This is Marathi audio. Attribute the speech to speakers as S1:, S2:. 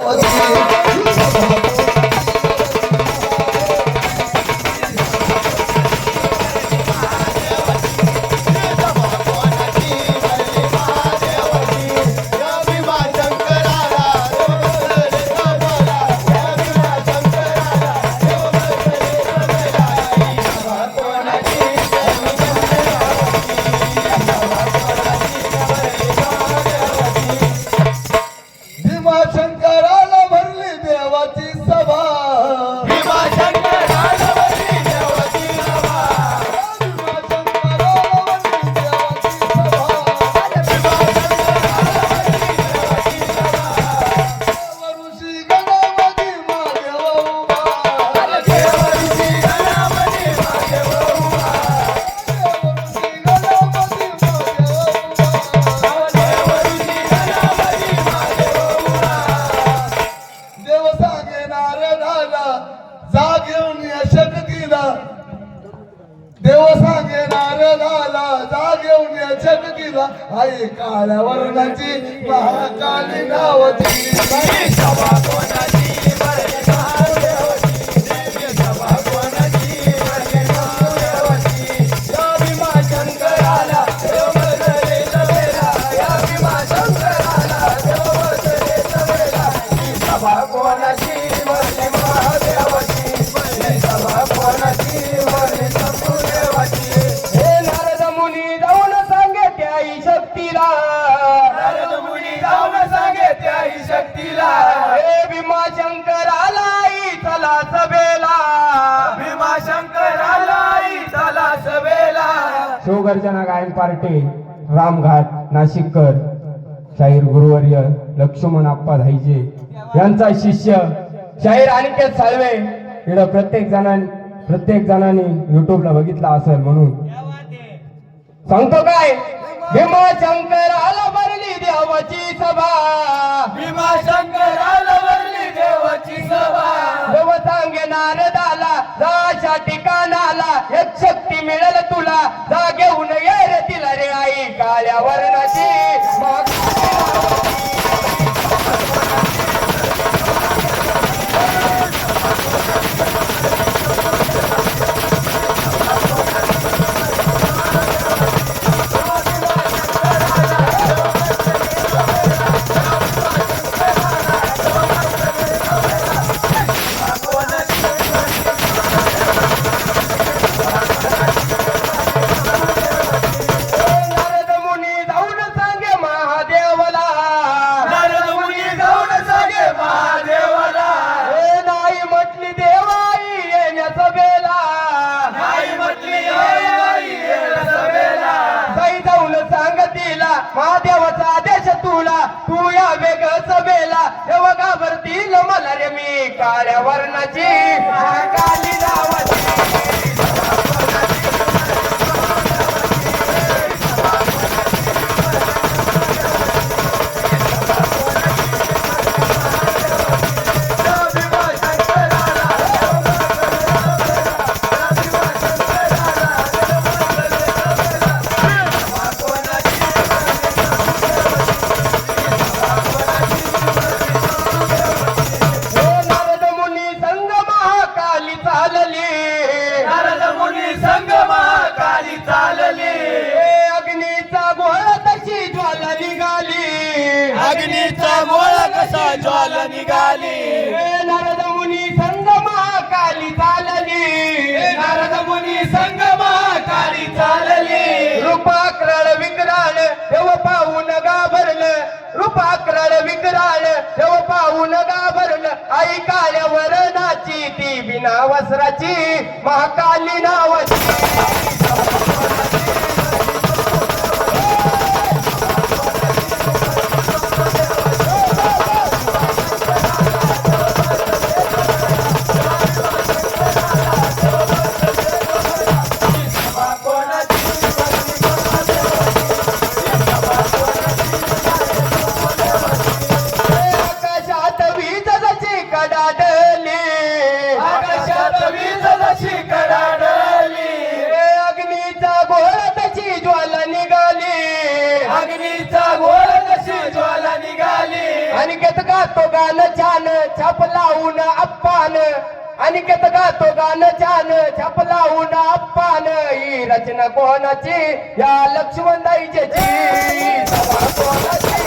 S1: was देवाची सभा शक्तीला. देव सांगे नारदाला जाग येऊन या शक्तीला. आई काळ्या वर्णाची महाकाली नावाची.
S2: शिवगर्जना गायन पार्टी रामघाट नाशिककर शाहीर गुरुवर्य लक्ष्मण आप्पा धाईजे यांचा शिष्य शाहीर अनिकेत साळवे इकडं प्रत्येक जणां प्रत्येक जणांनी युट्यूबला बघितला असेल म्हणून. सांगतो काय? भीमाशंकराला भरली देवाची सभा.
S1: भीमाशंकराला वरली देवाची सभा.
S2: देव सांगे नारदाला जाशा ठिकाणाला एक शक्ती मिळेल. महादेवाचा आदेश तुला तू या वेग सभेला. तेव्हा घाबरतील मला रे मी. काळ्या वर्णाची काली नावाची. अग्नीचा गोळा
S1: कसा ज्वाला निघाली?
S2: नारद मुनी संग महाकाली चालली.
S1: नारद मुनी संग महाकाली चालली.
S2: रूपाकराळ विकराळ देव पाहून घाबरलं रूपाकराळ विकराळ देव पाहून घाबरलं आई काळ्या वरणाची ती बिना वस्त्राची महाकाली नावाची. कडाडली. आकाशात वीज जशी कडाडली.
S1: रे अग्नीचा गोळ तशी
S2: ज्वाला निघाली. अग्नीचा गोळ तशी ज्वाला निघाली. आणि केत का तो गाण छान छाप लावून अप्पान. आणि केत का तो गाण छान छाप लावून अप्पान. ही रचना कोणाची? या लक्ष्मणदाईची कोणाची?